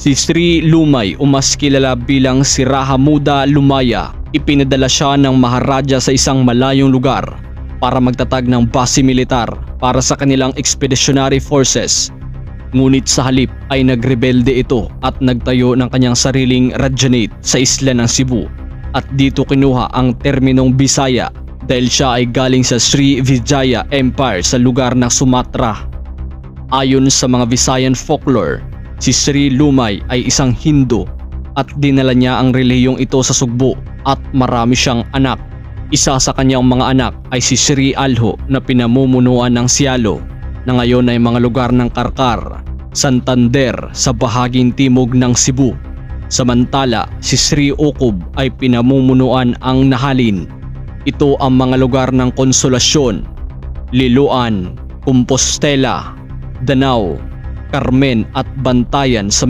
Si Sri Lumay o mas kilala bilang si Rahamuda Lumaya, ipinadala siya ng Maharaja sa isang malayong lugar para magtatag ng base militar para sa kanilang expeditionary forces. Ngunit sa halip ay nagrebelde ito at nagtayo ng kanyang sariling rajanate sa isla ng Cebu at dito kinuha ang terminong Bisaya dahil siya ay galing sa Sri Vijaya Empire sa lugar ng Sumatra. Ayon sa mga Visayan folklore, si Sri Lumay ay isang Hindu at dinala niya ang reliyong ito sa Sugbo at marami siyang anak. Isa sa kanyang mga anak ay si Sri Alho na pinamumunuan ng Sialo na ngayon ay mga lugar ng Karkar, Santander sa bahaging timog ng Cebu. Samantala, si Sri Okob ay pinamumunuan ang Nahalin. Ito ang mga lugar ng Konsolasyon, Liloan, Compostela, Danao, Carmen at Bantayan sa